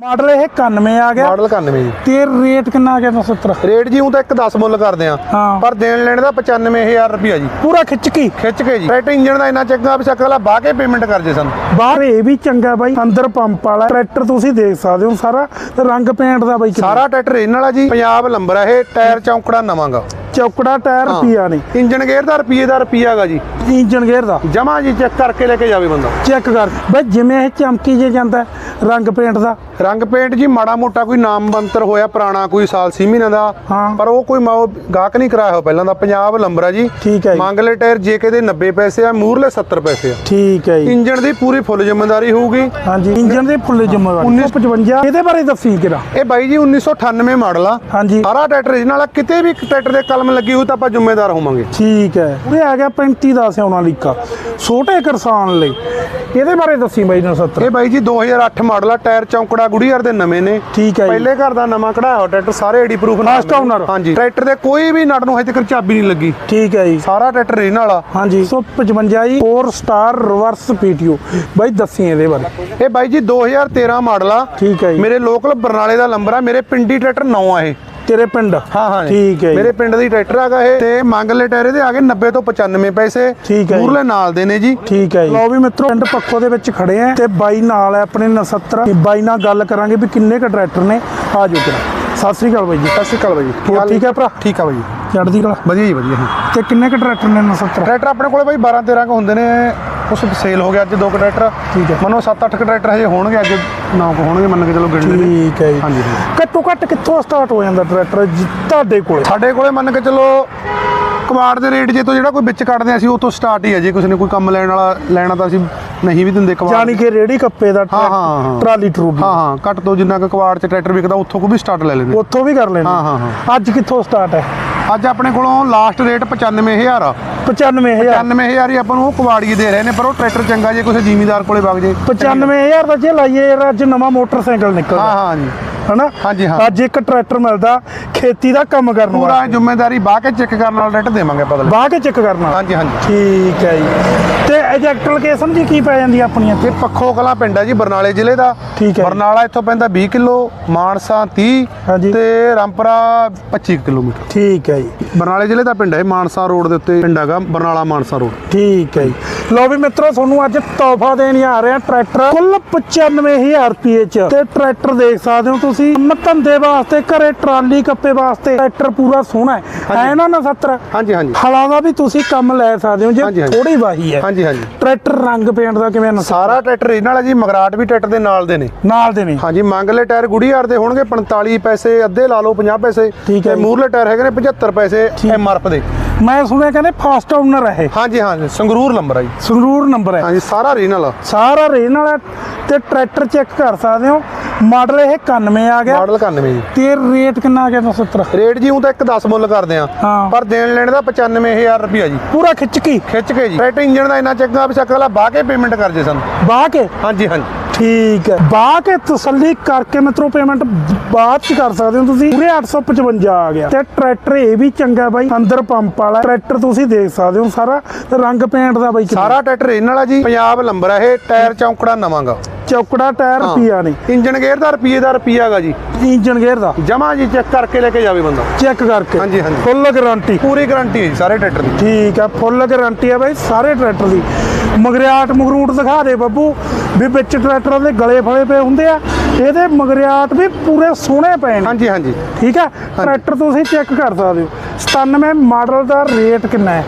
Model ਇਹ 91 ਆ ਗਿਆ। ਮਾਡਲ 91 ਜੀ। ਤੇ ਰੇਟ ਕਿੰਨਾ ਆ ਗਿਆ 270 ਰੇਟ ਜੀ ਉਹ ਤਾਂ ਇੱਕ 10 ਮੁੱਲ ਕਰਦੇ ਆ। ਪਰ ਦੇਣ ਲੈਣ ਦਾ 95000 ਰੁਪਿਆ ਜੀ। ਪੂਰਾ ਖਿੱਚ ਕੀ। ਖਿੱਚ ਕੇ ਜੀ। ਟਰੈਕਟਰ ਇੰਜਨ ਦਾ ਇੰਨਾ ਚੰਗਾ ਵੀ ਸ਼ਕਲ ਆ ਬਾਹ ਕੇ ਪੇਮੈਂਟ ਕਰ ਜੇ ਸਾਨੂੰ। ਬਾਹਰ ਇਹ ਵੀ ਚੰਗਾ ਬਾਈ ਅੰਦਰ ਪੰਪ ਵਾਲਾ ਟਰੈਕਟਰ ਤੁਸੀਂ ਦੇਖ ਸਕਦੇ ਹੋ ਸਾਰਾ ਰੰਗ ਪੇਂਟ ਦਾ ਬਾਈ। ਸਾਰਾ ਟਰੈਕਟਰ ਇਹਨਾਂ ਵਾਲਾ ਜੀ ਪੰਜਾਬ ਲੰਬਰ ਆ ਇਹ ਟਾਇਰ ਚੌਂਕੜਾ ਨਵਾਂਗਾ। ਚੌਕੜਾ ਟਾਇਰ ਰੁਪਿਆ ਨੇ ਇੰਜਨ ਗੇਅਰ ਦਾ ਰੁਪਏ ਦਾ ਰੁਪਿਆਗਾ ਜੀ। ਇੰਜਨ ਗੇਅਰ ਦਾ? ਜਮਾ ਜੀ ਚੈੱਕ ਕਰਕੇ ਲੈ ਕੇ ਜਾਵੇ ਬੰਦਾ। ਚੈੱਕ ਕਰ। ਬਈ ਜਿਵੇਂ ਇਹ ਚਮਕੀ ਜੇ ਜਾਂਦਾ ਰੰਗ ਪੇਂਟ ਦਾ। ਰੰਗ ਪੇਂਟ ਜੀ ਮਾੜਾ ਮੋਟਾ ਕੋਈ ਨਾਮ ਬੰਤਰ ਹੋਇਆ ਪੁਰਾਣਾ ਕੋਈ ਸਾਲ ਛੇ ਮਹੀਨੇ ਦਾ। ਹਾਂ। ਪਰ ਉਹ ਕੋਈ ਗਾਹਕ ਨਹੀਂ ਕਰਾਇਆ ਹੋ ਪਹਿਲਾਂ ਦਾ। ਪੰਜਾਬ ਲੰਬਰ ਆ ਜੀ। ਠੀਕ ਹੈ ਜੀ। ਮੰਗ ਲੈ ਟਾਇਰ ਜੇਕੇ ਦੇ 90 ਪੈਸੇ ਆ ਮੂਰਲੇ 70 ਪੈਸੇ ਆ। ਠੀਕ ਹੈ ਜੀ। ਇੰਜਨ ਦੀ ਪੂਰੀ ਫੁੱਲ ਜ਼ਿੰਮੇਵਾਰੀ ਹੋਊਗੀ। ਹਾਂਜੀ ਇੰਜਨ ਦੇ ਫੁੱਲ ਜ਼ਿੰਮੇਵਾਰੀ। 1955 ਇਹਦੇ ਬਾਰੇ ਦੱਸੀ ਕਿਰਾ ਇਹ ਬਾਈ ਜੀ 1998 ਮਾਡਲ ਆ। ਹਾਂਜੀ। ਸਾਰਾ ਟਰੈਕਟਰ original ਆ। ਕਿਤੇ ਵੀ ਟਰੈਕਟਰ ਦੇ ਕਲਮ ਲੱਗੀ ਹੋਈ ਤਾਂ ਆਪਾਂ ਜ਼ਿੰਮੇਦਾਰ ਹੋਵਾਂਗੇ। ਠੀਕ ਹੈ। ਇਹ ਆ ਗਿਆ 35 ਦਾ ਸਿਆਉਣਾ ਲੀਕਾ। ਛੋਟੇ ਕਿਸਾਨ ਲਈ। ਇਹਦੇ ਬਾਰੇ ਦੱਸੀ ਬਾਈ 69 ਇਹ ਬਾਈ ਜੀ 2008 ਮਾਡਲ ਆ ਟਾਇਰ ਚੌਂਕੜਾ ਗੁੜੀਆਰ ਦੇ ਨਵੇਂ ਨੇ। ਠੀਕ ਹੈ ਜੀ। ਪਹਿਲੇ ਘਰ ਦਾ ਨਵਾਂ ਕਢਾਇਆ ਹੋਇਆ ਟਰੈਕਟਰ ਸਾਰੇ ਏਡੀ ਪ੍ਰੂਫ First owner? ਹਾਂਜੀ। ਟਰੈਕਟਰ ਦੇ ਕੋਈ ਵੀ ਨਟ ਨੂੰ ਹਜੇ ਤੱਕ ਚਾਬੀ ਨਹੀਂ ਲੱਗੀ। ਠੀਕ ਹੈ ਜੀ। ਸਾਰਾ ਟਰੈਕਟਰ original ਆ ਹਾਂਜੀ। 155 ਜੀ 4 ਸਟਾਰ ਰਿਵਰਸ ਪੀਟੀਓ ਬਾਈ ਦੱਸੀ ਇਹਦੇ ਬਾਰੇ। ਇਹ ਬਾਈ ਜੀ 2013 ਮਾਡਲ ਆ। ਠੀਕ ਹੈ ਜੀ। ਮੇਰੇ ਲੋਕਲ ਬਰਨਾਲੇ ਦਾ ਨੰਬਰ ਆ ਮੇਰੇ ਪਿੰਡੀ ਟਰੈਕਟਰ ਨੌ ਆ ਇਹ। ਤੇਰੇ ਪਿੰਡ? ਹਾਂ ਹਾਂ ਠੀਕ ਹੈ ਜੀ। ਮੇਰੇ ਪਿੰਡ ਦੀ ਟਰੈਕਟਰ ਹੈਗਾ ਇਹ ਤੇ ਮੰਗ ਲੈ ਟਾਇਰ ਇਹਦੇ ਆ ਗਏ 90 ਤੋਂ 95 ਪੈਸੇ ਠੀਕ ਹੈ ਜੀ। ਮੂਰਲੇ ਨਾਲ ਦੇ ਨੇ ਜੀ। ਠੀਕ ਹੈ ਜੀ। ਲਓ ਵੀ ਮਿੱਤਰੋ। ਪਿੰਡ ਪੱਖੋ ਦੇ ਵਿੱਚ ਖੜੇ ਆ ਤੇ ਬਾਈ ਨਾਲ ਹੈ ਆਪਣੇ 69 ਤੇ ਬਾਈ ਨਾਲ ਗੱਲ ਕਰਾਂਗੇ ਵੀ ਕਿੰਨੇ ਕ ਟਰੈਕਟਰ ਨੇ। ਆ ਜਾਓ ਕਿਰਾ ਸਤਿ ਸ੍ਰੀ ਅਕਾਲ ਬਾਈ ਜੀ। ਸਤਿ ਸ਼੍ਰੀ ਅਕਾਲ ਬਾਈ ਜੀ। ਠੀਕ ਹੈ ਭਰਾ? ਠੀਕ ਆ ਬਾਈ ਜੀ। ਚੜਦੀ ਕਲਾ। ਵਧੀਆ ਜੀ ਵਧੀਆ। ਤੇ ਕਿੰਨੇ ਕ ਟਰੈਕਟਰ ਨੇ 69 ਟਰੈਕਟਰ ਆਪਣੇ ਕੋਲੇ ਬਾਈ 12 13 ਕ ਹੁੰਦੇ ਨੇ। ਉਸ ਸੇਲ ਹੋ ਗਿਆ ਅੱਜ ਦੋ ਕੁ ਟਰੈਕਟਰ ਠੀਕ ਹੈ। ਮੰਨੋ 7-8 ਕ ਟਰੈਕਟਰ ਹਜੇ ਹੋਣਗੇ ਅੱਜ ਨੌ ਕੁ ਹੋਣਗੇ ਮੰਨ ਕੇ ਚਲੋ ਗਿਣਨੇ ਨੇ ਠੀਕ ਹੈ ਜੀ। ਹਾਂਜੀ ਘੱਟੋ ਘੱਟ ਕਿੱਥੋਂ ਸਟਾਰਟ ਹੋ ਜਾਂਦਾ ਟਰੈਕਟਰ ਜੀ ਤੁਹਾਡੇ ਕੋਲੇ? ਸਾਡੇ ਕੋਲੇ ਮੰਨ ਕੇ ਚਲੋ ਕਵਾੜ ਦੇ ਰੇਟ ਜੇ ਤੋਂ ਜਿਹੜਾ ਕੋਈ ਵਿੱਚ ਕੱਢਦੇ ਅਸੀਂ ਉਹ ਤੋਂ ਸਟਾਰਟ ਹੀ ਹੈ ਜੇ। ਕਿਸੇ ਨੇ ਕੋਈ ਕੰਮ ਲੈਣ ਵਾਲਾ ਲੈਣਾ ਤਾਂ ਅਸੀਂ ਨਹੀਂ ਵੀ ਦਿੰਦੇ ਕਵਾੜ ਜਾਨੀ ਕਿ ਰੇੜੀ ਕੱਪੇ ਦਾ। Trolley truly. ਹਾਂ ਹਾਂ। ਘੱਟ ਤੋਂ ਜਿੰਨਾ ਕੁ ਕਵਾੜ ਚ ਟਰੈਕਟਰ ਵਿਕਦਾ ਉੱਥੋਂ ਕੋ ਵੀ ਸਟਾਰਟ ਲੈ ਲੈਂਦੇ। ਉੱਥੋਂ ਵੀ ਕਰ ਲੈਣਾ ਹਾਂ, ਹਾਂ, ਹਾਂ। ਅੱਜ ਕਿੱਥੋਂ ਸਟਾਰਟ ਹੈ? ਅੱਜ ਆਪਣੇ ਕੋਲੋਂ ਲਾਸਟ ਰੇਟ 95000 ਆ 95000 95000 ਹੀ ਆਪਾਂ ਨੂੰ ਉਹ ਕਵਾੜੀ ਦੇ ਰਹੇ ਨੇ ਪਰ ਉਹ ਟਰੈਕਟਰ ਚੰਗਾ ਜੇ ਕਿਸੇ ਜ਼ਿਮੀਦਾਰ ਕੋਲੇ ਵਗ ਜੇ। 95000 ਦਾ ਜੇ ਲਾਈਏ ਯਾਰ ਅੱਜ ਨਵਾਂ ਮੋਟਰਸਾਈਕਲ ਨਿਕਲਦਾ। ਹਾਂ ਹਾਂ ਜੀ। ਹਨਾ? ਹਾਂਜੀ, ਹਾਂ। ਅੱਜ ਇੱਕ ਟਰੈਕਟਰ ਮਿਲਦਾ ਖੇਤੀ ਦਾ ਕੰਮ ਕਰਨ ਪੂਰਾ ਵਾਲਾ ਜ਼ਿੰਮੇਦਾਰੀ ਬਾਹ ਕੇ ਚੈੱਕ ਕਰਨ ਵਾਲਾ ਟਰੈਕਟਰ ਦੇਵਾਂਗੇ ਅਗਲੇ। ਬਾਹ ਕੇ ਚੈੱਕ ਕਰਨਾ ਹਾਂਜੀ ਹਾਂਜੀ। ਠੀਕ ਹੈ ਜੀ। ਤੇ ਐਜੈਕਟ ਲੋਕੇਸ਼ਨ ਜੀ ਕੀ ਪੈ ਜਾਂਦੀ ਆ ਆਪਣੀਆਂ ਇਹ ਪੱਖੋ ਕਲਾ ਪਿੰਡ ਹੈ ਜੀ ਬਰਨਾਲੇ ਜ਼ਿਲ੍ਹੇ ਦਾ। ਠੀਕ ਹੈ। ਬਰਨਾਲਾ ਇੱਥੋਂ ਪੈਂਦਾ 20 ਕਿਲੋ ਮਾਨਸਾ 30 ਹਾਂਜੀ। ਤੇ ਰਾਮਪੁਰਾ 25 ਕਿਲੋਮੀਟਰ। ਠੀਕ ਹੈ ਜੀ। ਬਰਨਾਲੇ ਜ਼ਿਲ੍ਹੇ ਦਾ ਪਿੰਡ ਹੈ ਇਹ, ਮਾਨਸਾ ਰੋਡ ਦੇ ਉੱਤੇ ਪਿੰਡ ਹੈਗਾ ਬਰਨਾਲਾ ਮਾਨਸਾ ਰੋਡ। ਠੀਕ ਹੈ ਜੀ। ਲਓ ਵੀ ਮਿੱਤਰੋ ਤੁਹਾਨੂੰ ਅੱਜ ਤੋਹਫਾ ਦੇਣ ਆ ਰਹੇ ਆ ਟਰੈਕਟਰ। ਕੁੱਲ 95000 ਰੁਪਏ ਚ। ਤੇ ਟਰੈਕਟਰ ਦੇਖ ਸਕਦੇ ਹੋ ਤੁਸੀਂ ਕੰਮ ਧੰਦੇ ਵਾਸਤੇ ਘਰੇ ਟਰਾਲੀ ਕੱਪੇ ਵਾਸਤੇ ਟਰੈਕਟਰ ਪੂਰਾ ਸੋਹਣਾ ਹੈ। ਹੈ ਨਾ ਨਾ 70 ਹਾਂਜੀ ਹਾਂਜੀ। ਹਲਾਂ ਦਾ ਵੀ ਤੁਸੀਂ ਕੰਮ ਲੈ ਸਕਦੇ ਹੋ ਜੇ ਹਾਂਜੀ, ਹਾਂਜੀ। ਥੋੜੀ ਵਾਹੀ ਹੈ। ਹਾਂਜੀ ਹਾਂਜੀ ਟਰੈਕਟਰ ਰੰਗ ਪੇਂਟ ਦਾ ਕਿਵੇਂ ਨਸਾ ਸਾਰਾ ਟਰੈਕਟਰ ਇਹਨਾਂ ਵਾਲਾ ਜੀ ਮਗਰਾਟ ਵੀ ਟਰੈਕਟਰ ਦੇ ਨਾਲ ਦੇ ਨੇ। ਨਾਲ ਦੇ ਨੇ। ਹਾਂਜੀ ਮੰਗ ਲੈ ਟਾਇਰ ਗੁੜੀਆਰ ਦੇ ਹੋਣਗੇ 45 ਪੈਸੇ ਅੱਧੇ ਲਾ ਲਓ 50 ਪੈਸੇ। ਹੈ ਤੇ। ਮੂਰਲੇ ਟਾਇਰ ਹੈਗੇ ਨੇ 75 ਪੈਸੇ ਠੀਕ। ਐਮਆਰਐਫ ਦੇ। ਮੈਂ ਸੁਣਿਆ ਕਹਿੰਦੇ ਫਾਸਟ ਓਨਰ ਹੈ ਹਾਂਜੀ ਹਾਂਜੀ ਸੰਗਰੂਰ ਨੰਬਰ ਜੀ। ਸੰਗਰੂਰ ਨੰਬਰ ਹੈ ਹਾਂਜੀ ਸਾਰਾ ਰੀਨਲ ਸਾਰਾ ਰੇਨ ਵਾਲਾ ਤੇ ਟਰੈਕਟਰ ਚੈੱਕ ਕਰ ਸਕਦੇ ਹੋ। ਮਾਡਲ ਇਹ 91 ਆ ਗਿਆ। ਮਾਡਲ 91 ਜੀ। ਤੇ ਰੇਟ ਕਿੰਨਾ ਆ ਗਿਆ 270 ਰੇਟ ਜੀ ਉਹ ਤਾਂ ਇੱਕ 10 ਮੁੱਲ ਕਰਦੇ ਆ। ਹਾਂ। ਪਰ ਦੇਣ ਲੈਣ ਦਾ 95000 ਰੁਪਿਆ ਜੀ। ਪੂਰਾ ਖਿੱਚ ਕੀ। ਖਿੱਚ ਕੇ ਜੀ। ਟਰੈਕਟਰ ਇੰਜਨ ਦਾ ਇੰਨਾ ਚੰਗਾ ਵੀ ਸ਼ਕਲ ਆ ਬਾਹ ਕੇ ਪੇਮੈਂਟ ਕਰ ਜੇ ਸਾਨੂੰ। ਬਾਹ ਕੇ? ਹਾਂਜੀ ਹਾਂਜੀ। ਠੀਕ ਹੈ। ਬਾਹ ਕੇ ਤਸੱਲੀ ਕਰਕੇ ਮਿੱਤਰੋ ਪੇਮੈਂਟ ਬਾਅਦ ਚ ਕਰ ਸਕਦੇ ਹੋ ਤੁਸੀਂ। ਪੂਰੇ 855 ਆ ਗਿਆ। ਤੇ ਟਰੈਕਟਰ ਇਹ ਵੀ ਚੰਗਾ ਬਾਈ ਅੰਦਰ ਪੰਪ ਵਾਲਾ। ਟਰੈਕਟਰ ਤੁਸੀਂ ਦੇਖ ਸਕਦੇ ਹੋ ਸਾਰਾ। ਰੰਗ ਪੇਂਟ ਦਾ ਬਾਈ ਕਿੰਨਾ। ਸਾਰਾ ਟਰੈਕਟਰ ਇਹਨਾਂ ਵਾਲਾ ਜੀ। ਪੰਜਾਬ ਲੰਬਰ ਆ ਇਹ ਟਾਇਰ ਚੌਂਕੜਾ ਨਵਾਂਗਾ। ਚੌਕੜਾ ਟਾਇਰ ਰੁਪਿਆ ਨੇ ਇੰਜਨ ਗੇਅਰ ਦਾ ਰੁਪਏ ਦਾ ਰੁਪਿਆਗਾ ਜੀ। ਇੰਜਨ ਗੇਅਰ ਦਾ? ਜਮਾ ਜੀ ਚੈੱਕ ਕਰਕੇ ਲੈ ਕੇ ਜਾਵੇ ਬੰਦਾ। ਚੈੱਕ ਕਰਕੇ? ਹਾਂਜੀ, ਹਾਂਜੀ। Full guarantee? ਪੂਰੀ ਗਾਰੰਟੀ ਹੈ ਜੀ ਸਾਰੇ ਟਰੈਕਟਰ ਦੀ। ਠੀਕ ਆ ਫੁੱਲ ਗਾਰੰਟੀ ਆ ਬਾਈ ਸਾਰੇ ਟਰੈਕਟਰ ਦੀ। ਮਗਰਿਆਟ ਮਗਰੂਟ ਦਿਖਾ ਦੇ ਬੱਬੂ ਵੀ ਵਿੱਚ ਟਰੈਕਟਰਾਂ ਦੇ ਗਲੇ ਫਲੇ ਪਏ ਹੁੰਦੇ ਆ। ਇਹਦੇ ਮਗਰਿਆਟ ਵੀ ਪੂਰੇ ਸੋਹਣੇ ਪਏ ਨੇ। ਹਾਂਜੀ ਹਾਂਜੀ। ਠੀਕ ਆ? ਟਰੈਕਟਰ ਤੁਸੀਂ ਚੈੱਕ ਕਰ ਸਕਦੇ ਹੋ। 97 ਮਾਡਲ ਦਾ ਰੇਟ ਕਿੰਨਾ ਹੈ?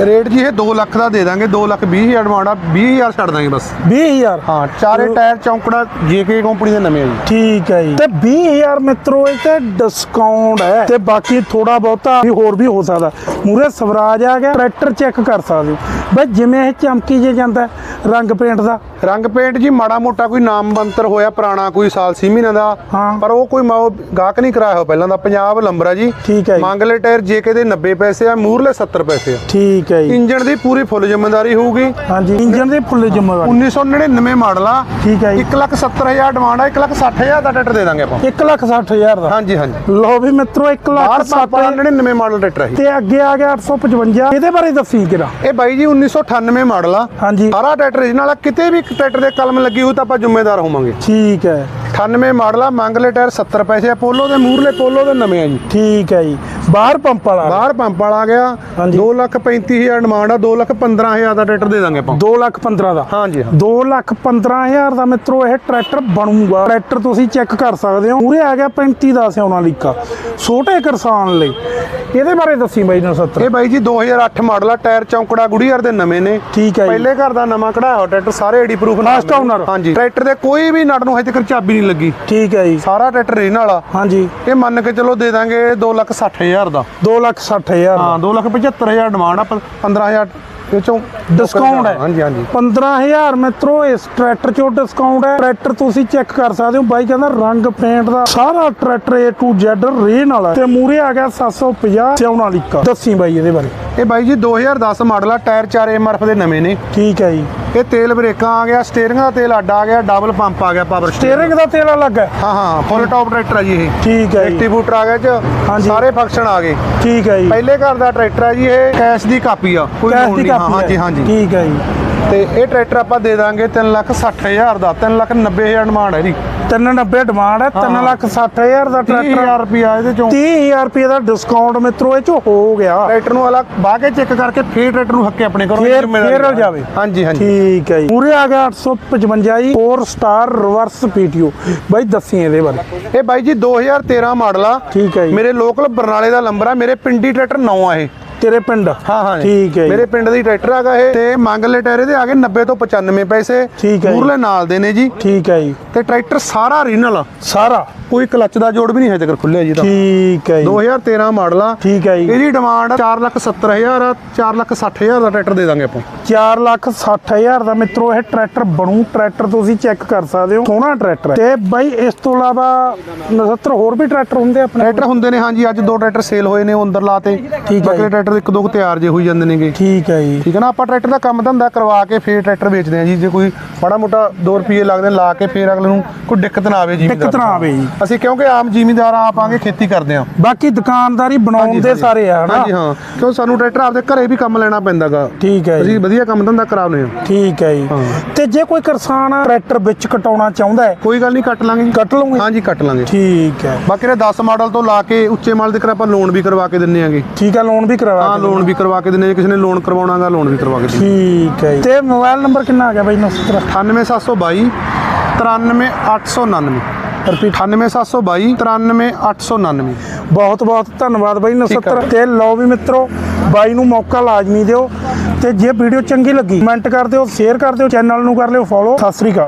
ਰੇਟ ਜੀ ਇਹ 2 ਲੱਖ ਦਾ ਦੇ ਦਾਂਗੇ 2 ਲੱਖ 20 ਹਜ਼ਾਰ ਡਿਮਾਂਡ ਆ 20000 ਛੱਡ ਦਾਂਗੇ ਬਸ। 20000 ਹਾਂ ਚਾਰੇ ਟਾਇਰ ਚੌਂਕੜਾ ਜੇਕੇ ਕੰਪਨੀ ਦੇ ਨਵੇਂ ਆ ਜੀ। ਠੀਕ ਹੈ ਜੀ। ਤੇ 20000 ਮਿੱਤਰੋ ਇਹ ਤੇ ਡਿਸਕਾਊਂਟ ਹੈ। ਤੇ ਬਾਕੀ ਥੋੜਾ ਬਹੁਤਾ ਵੀ ਹੋਰ ਵੀ ਹੋ ਸਕਦਾ। ਮੂਰੇ ਸਵਰਾਜ ਆ ਗਿਆ ਟਰੈਕਟਰ ਚੈੱਕ ਕਰ ਸਕਦੇ ਹੋ। ਬਈ ਜਿਵੇਂ ਇਹ ਚਮਕੀ ਜੇ ਜਾਂਦਾ ਰੰਗ ਪੇਂਟ ਦਾ? ਰੰਗ ਪੇਂਟ ਜੀ ਮਾੜਾ ਮੋਟਾ ਕੋਈ ਨਾਮ ਬੰਤਰ ਹੋਇਆ ਪੁਰਾਣਾ ਕੋਈ ਸਾਲ ਛੇ ਮਹੀਨੇ ਦਾ ਹਾਂ। ਪਰ ਉਹ ਕੋਈ ਮਾਓ ਗਾਹਕ ਨਹੀਂ ਕਰਾਇਆ ਹੋ ਪਹਿਲਾਂ ਦਾ ਪੰਜਾਬ ਲੰਬਰ ਜੀ। ਠੀਕ ਹੈ ਜੀ। ਮੰਗ ਲੈ ਟਾਇਰ ਜੇਕੇ ਦੇ 90 ਪੈਸੇ ਆ ਮੂਰਲੇ 70 ਪੈਸੇ ਆ। ਠੀਕ ਹੈ ਜੀ। ਇੰਜਨ ਦੀ ਪੂਰੀ ਫੁੱਲ ਜ਼ਿੰਮੇਵਾਰੀ ਹੋਊਗੀ। ਹਾਂਜੀ ਇੰਜਨ ਦੇ ਫੁੱਲ ਜ਼ਿੰਮੇਵਾਰੀ। 1999 ਮਾਡਲ ਆ। ਠੀਕ ਹੈ ਜੀ। 1 ਲੱਖ 70 ਹਜ਼ਾਰ ਡਿਮਾਂਡ ਆ 1 ਲੱਖ 60 ਹਜ਼ਾਰ ਦਾ ਟਰੈਕਟਰ ਦੇ ਦਾਂਗੇ ਆਪਾਂ। 1 ਲੱਖ 60 ਹਜ਼ਾਰ ਦਾ? ਹਾਂਜੀ ਹਾਂਜੀ। ਲੋ ਵੀ ਮਿੱਤਰੋ 1 ਬਾਹਰ ਲੱਖ 60 ਪਾਪਾ 99 ਮਾਡਲ ਟਰੈਕਟਰ ਇਹ ਤੇ ਅੱਗੇ ਆ ਗਿਆ 855 ਇਹਦੇ ਬਾਰੇ ਦੱਸੀ ਕਿਰਾ ਇਹ ਬਾਈ ਜੀ 1998 ਮਾਡਲ ਆ। ਹਾਂਜੀ। ਸਾਰਾ ਟਰੈਕਟਰ original ਆ ਕਿਤੇ ਵੀ ਟਰੈਕਟਰ ਦੇ ਕਲਮ ਲੱਗੀ ਹੋਈ ਤਾਂ ਆਪਾਂ ਜ਼ਿੰਮੇਦਾਰ ਹੋਵਾਂਗੇ। ਠੀਕ ਹੈ। 98 ਮਾਡਲ ਆ ਮੰਗ ਲੈ ਟਾਇਰ 70 ਪੈਸੇ ਆ ਪੋਲੋ ਦੇ ਮੂਰਲੇ ਪੋਲੋ ਦੇ ਨਵੇਂ ਆ ਜੀ। ਠੀਕ ਹੈ ਜੀ। ਬਾਹਰ ਪੰਪ ਵਾਲਾ। ਬਾਹਰ ਪੰਪ ਵਾਲਾ ਆ ਗਿਆ। 235000 ਡਿਮਾਂਡ ਆ 215000 ਦਾ ਟਰੈਕਟਰ ਦੇ ਦਾਂਗੇ ਆਪਾਂ। 2,15 ਦਾ। ਹਾਂਜੀ ਹਾਂ। 215000 ਦਾ ਮਿੱਤਰੋ ਇਹ ਟਰੈਕਟਰ ਬਣੂਗਾ। ਟਰੈਕਟਰ ਤੁਸੀਂ ਚੈੱਕ ਕਰ ਸਕਦੇ ਹੋ। ਮੂਰੇ ਆ ਗਿਆ 35 ਦਾ ਸਿਆਉਣਾ ਲੀਕਾ ਛੋਟੇ ਕਿਸਾਨ ਲਈ। ਇਹਦੇ ਬਾਰੇ ਦੱਸੀ ਬਾਈ ਨੂੰ 70 ਇਹ ਬਾਈ ਜੀ 2008 ਮਾਡਲ ਆ ਟਾਇਰ ਚੌਂਕੜਾ ਗੁੜੀਆਰ ਦੇ ਨਵੇਂ ਨੇ। ਠੀਕ ਹੈ ਪਹਿਲੇ ਘਰ ਦਾ ਨਵਾਂ ਕਢਾਇਆ ਹੋਇਆ ਟਰੈਕਟਰ ਸਾਰੇ ਏਡੀ ਪ੍ਰੂਫ ਨਾਲ ਫਸਟ ਓਨਰ ਹਾਂਜੀ। ਟਰੈਕਟਰ ਦੇ ਕੋਈ ਵੀ ਨਟ ਨੂੰ ਹਜੇ ਤੱਕ ਚਾਬੀ ਨਹੀਂ ਲੱਗੀ। ਠੀਕ ਹੈ ਜੀ। ਸਾਰਾ ਟਰੈਕਟਰ ਇਹਨਾਂ ਵਾਲਾ। ਹਾਂਜੀ। ਇਹ ਮੰਨ ਕੇ ਚਲੋ ਦੇ ਦਾਂਗੇ 2,60,000 2,60,000 ਦਾ। 260000 ਹਾਂ 2,75,000 ਡਿਮਾਂਡ ਆ 15000 ਵਿੱਚੋਂ ਡਿਸਕਾਊਂਟ ਹੈ। ਹਾਂਜੀ ਹਾਂਜੀ। 15000 ਮਿੱਤਰੋ ਇਸ ਟਰੈਕਟਰ ਚੋਂ ਡਿਸਕਾਊਂਟ ਹੈ। ਟਰੈਕਟਰ ਤੁਸੀਂ ਚੈੱਕ ਕਰ ਸਕਦੇ ਹੋ। ਬਾਈ ਕਹਿੰਦਾ ਰੰਗ ਪੇਂਟ ਦਾ ਸਾਰਾ ਟਰੈਕਟਰ A to Z ਰੇਨ ਵਾਲਾ ਤੇ ਮੂਰੇ ਆ ਗਿਆ 750 ਸਿਆਉਣਾ ਲੀਕਾ ਦੱਸੀ ਬਾਈ ਇਹਦੇ ਬਾਰੇ। ਇਹ ਬਾਈ ਜੀ 2010 ਮਾਡਲ ਆ ਟਾਇਰ 4 ਐਮਆਰਐਫ ਦੇ ਨਵੇਂ ਨੇ। ਠੀਕ ਹੈ ਜੀ। ਇਹ ਤੇਲ ਬ੍ਰੇਕਾਂ ਆ ਗਿਆ ਸਟੀਅਰਿੰਗ ਦਾ ਤੇਲ ਅੱਡ ਆ ਗਿਆ ਡਬਲ ਪੰਪ ਆ ਗਿਆ ਪਾਵਰ ਸਟੀਅਰਿੰਗ ਦਾ ਤੇਲ ਅਲੱਗ ਹੈ? ਹਾਂ ਹਾਂ ਫੁੱਲ ਟੌਪ ਟਰੈਕਟਰ ਆ ਜੀ ਇਹ। ਠੀਕ ਹੈ ਜੀ। ਐਕਟੀਵੂਟਰ ਆ ਗਿਆ ਚ। ਸਾਰੇ ਫੰਕਸ਼ਨ ਆ ਗਏ। ਠੀਕ ਹੈ ਜੀ। ਪਹਿਲੇ ਘਰ ਦਾ ਟਰੈਕਟਰ ਆ ਜੀ ਇਹ ਕੈਸ਼ ਦੀ ਕਾਪੀ ਆ ਕੋਈ ਲੋਨ ਨਹੀਂ। ਹਾਂ ਹੈ। ਹਾਂਜੀ। ਠੀਕ ਹੈ ਜੀ। ਤੇ ਇਹ ਟਰੈਕਟਰ ਆਪਾਂ ਦੇ ਦਾਂਗੇ 3 ਲੱਖ 60000 ਦਾ 3 ਲੱਖ 90000 ਡਿਮਾਂਡ ਹੈ ਇਹਦੀ 390 ਡਿਮਾਂਡ ਹੈ 3 ਲੱਖ 60000 ਦਾ ਟਰੈਕਟਰ। 30000 ਰੁਪਿਆ ਇਹਦੇ ਚੋਂ। 30000 ਰੁਪਏ ਦਾ ਡਿਸਕਾਊਂਟ ਮਿੱਤਰੋ ਇਹ ਚ ਹੋ ਗਿਆ। ਟਰੈਕਟਰ ਨੂੰ ਅਲੱਗ ਬਾਹ ਕੇ ਚੈੱਕ ਕਰਕੇ ਫੇਰ ਟਰੈਕਟਰ ਨੂੰ ਹੱਕੇ ਆਪਣੇ ਕਰੋ ਫੇਰ ਫੇਰ ਹੋ ਜਾਵੇ। ਹਾਂਜੀ ਹਾਂਜੀ। ਠੀਕ ਹੈ ਜੀ। ਪੂਰੇ ਆ ਗਿਆ 855 ਜੀ 4 ਸਟਾਰ ਰਿਵਰਸ ਪੀਟੀਓ ਬਾਈ ਦੱਸੀ ਇਹਦੇ ਬਾਰੇ। ਇਹ ਬਾਈ ਜੀ 2013 ਮਾਡਲ ਆ। ਠੀਕ ਹੈ ਜੀ। ਮੇਰੇ ਲੋਕਲ ਬਰਨਾਲੇ ਦਾ ਨੰਬਰ ਆ ਮੇਰੇ ਪਿੰਡੀ ਟਰੈਕਟਰ ਨੌ ਆ ਇਹ। ਤੇਰੇ ਪਿੰਡ? ਹਾਂ ਹਾਂ ਠੀਕ ਹੈ। ਮੇਰੇ ਪਿੰਡ ਦੀ ਟਰੈਕਟਰ ਹੈਗਾ ਇਹ ਤੇ ਮੰਗ ਲੈ ਟਾਇਰ ਇਹਦੇ ਆ ਗਏ 90 ਤੋਂ 95 ਪੈਸੇ ਠੀਕ ਹੈ। ਮੂਰਲੇ ਨਾਲ ਦੇ ਨੇ ਜੀ। ਠੀਕ ਹੈ ਜੀ। ਤੇ ਟਰੈਕਟਰ ਸਾਰਾ ਰੀਨਲ। ਸਾਰਾ? ਕੋਈ ਕਲੱਚ ਦਾ ਜੋੜ ਵੀ ਨਹੀਂ ਹੈ ਤੱਕ ਖੁੱਲਿਆ ਜੀ ਠੀਕ ਹੈ ਜੀ। 2013 ਮਾਡਲ ਆ। ਠੀਕ ਹੈ ਜੀ। ਇਹਦੀ ਡਿਮਾਂਡ 470000 ਆ 460000 ਦਾ ਟਰੈਕਟਰ ਦੇ ਦਾਂਗੇ ਆਪਾਂ। 4 ਲੱਖ 60000 ਦਾ ਮਿੱਤਰੋ ਇਹ ਟਰੈਕਟਰ ਬਣੂ। ਟਰੈਕਟਰ ਤੁਸੀਂ ਚੈੱਕ ਕਰ ਸਕਦੇ ਹੋ। ਸੋਹਣਾ ਟਰੈਕਟਰ ਹੈ। ਤੇ ਬਾਈ ਇਸ ਤੋਂ ਇਲਾਵਾ 79 ਹੋਰ ਵੀ ਟਰੈਕਟਰ ਹੁੰਦੇ ਆਪਣੇ ਟਰੈਕਟਰ ਹੁੰਦੇ ਨੇ ਹਾਂਜੀ ਅੱਜ ਦੋ ਟਰੈਕਟਰ ਸੇਲ ਹੋਏ ਨੇ ਉਹ ਅੰਦਰ ਲਾਤੇ ਹੈ ਬਾਕੀ। ਟਰੈਕਟਰ ਇੱਕ ਦੋ ਤਿਆਰ ਜੇ ਹੋਈ ਜਾਂਦੇ ਨੇਗੇ। ਠੀਕ ਹੈ ਜੀ। ਠੀਕ ਹੈ ਨਾ ਆਪਾਂ ਟਰੈਕਟਰ ਦਾ ਕੰਮ ਧੰਦਾ ਕਰਵਾ ਕੇ ਫੇਰ ਟਰੈਕਟਰ ਵੇਚਦੇ ਆ ਜੀ। ਜੇ ਕੋਈ ਮਾੜਾ ਮੋਟਾ 2 ਰੁਪਏ ਲੱਗਦੇ ਲਾ ਕੇ ਫੇਰ ਅਗਲੇ ਨੂੰ ਕੋਈ ਦਿੱਕਤ ਨਾ ਆਵੇ ਜੀ ਦਿੱਕਤ ਨਾ। ਆਵੇ ਜੀ। ਅਸੀਂ ਕਿਉਂਕਿ ਆਮ ਜ਼ਿਮੀਂਦਾਰ ਆ ਆਪਾਂਗੇ ਖੇਤੀ ਕਰਦੇ ਆ ਬਾਕੀ ਦੁਕਾਨਦਾਰੀ ਬਣਾਉਣ ਦੇ ਸਾਰੇ ਆ ਹਨਾ? ਹਾਂਜੀ ਹਾਂ। ਕਿਉਂ ਸਾਨੂੰ ਟਰੈਕਟਰ ਆਪਦੇ ਘਰੇ ਵੀ ਕੰਮ ਲੈਣਾ ਪੈਂਦਾਗਾ। ਠੀਕ ਹੈ ਜੀ। ਅਸੀਂ ਵਧੀਆ ਕੰਮ ਧੰਦਾ ਕਰਾਉਨੇ ਆ ਠੀਕ ਹੈ ਜੀ। ਤੇ ਜੇ ਕੋਈ ਕਿਸਾਨ ਟਰੈਕਟਰ ਵਿੱਚ ਕਟਾਉਣਾ ਚਾਹੁੰਦਾ ਹੈ ਕੋਈ ਗੱਲ ਨਹੀਂ ਕੱਟ ਲਾਂਗੇ ਜੀ। ਕੱਟ ਲਓਗੇ ਹਾਂਜੀ ਕੱਟ ਲਾਂਗੇ। ਠੀਕ ਹੈ। ਬਾਕੀ ਇਹ 10 ਮਾਡਲ ਤੋਂ ਲਾ ਕੇ ਉੱਚੇ ਮਾਡਲ ਤੱਕ ਆਪਾਂ ਲੋਨ ਵੀ ਕਰਵਾ ਕੇ ਦਿੰਨੇ ਆਗੇ। ਠੀਕ ਹੈ ਲੋਨ ਵੀ ਕਰਵਾ ਹਾਂ ਲੋਨ ਵੀ ਕਰਵਾ ਕੇ ਦਿੰਨੇ ਜੇ ਕਿਸੇ ਨੇ ਲੋਨ ਕਰਵਾਉਣਾਗਾ ਲੋਨ ਵੀ ਕਰਵਾ ਕੇ ਠੀਕ ਹੈ। ਤੇ ਮੋਬਾਈਲ ਨੰਬਰ ਕਿੰਨਾ ਆ ਗਿਆ ਬਾਈ 917 98722 93899 ਰਿਪੀਟ 98722 93899 ਬਹੁਤ ਬਹੁਤ ਧੰਨਵਾਦ ਬਾਈ 917 ਤੇ ਲਓ ਵੀ ਮਿੱਤਰੋ ਬਾਈ ਨੂੰ ਮੌਕਾ ਲਾਜ਼ਮੀ ਦਿਓ। ਤੇ ਜੇ ਵੀਡੀਓ ਚੰਗੀ ਲੱਗੀ ਕਮੈਂਟ ਕਰ ਦਿਓ ਸ਼ੇਅਰ ਕਰ ਦਿਓ ਚੈਨਲ ਨੂੰ ਕਰ ਲਿਓ ਫੋਲੋ ਸਤਿ ਸ੍ਰੀ ਅਕਾਲ।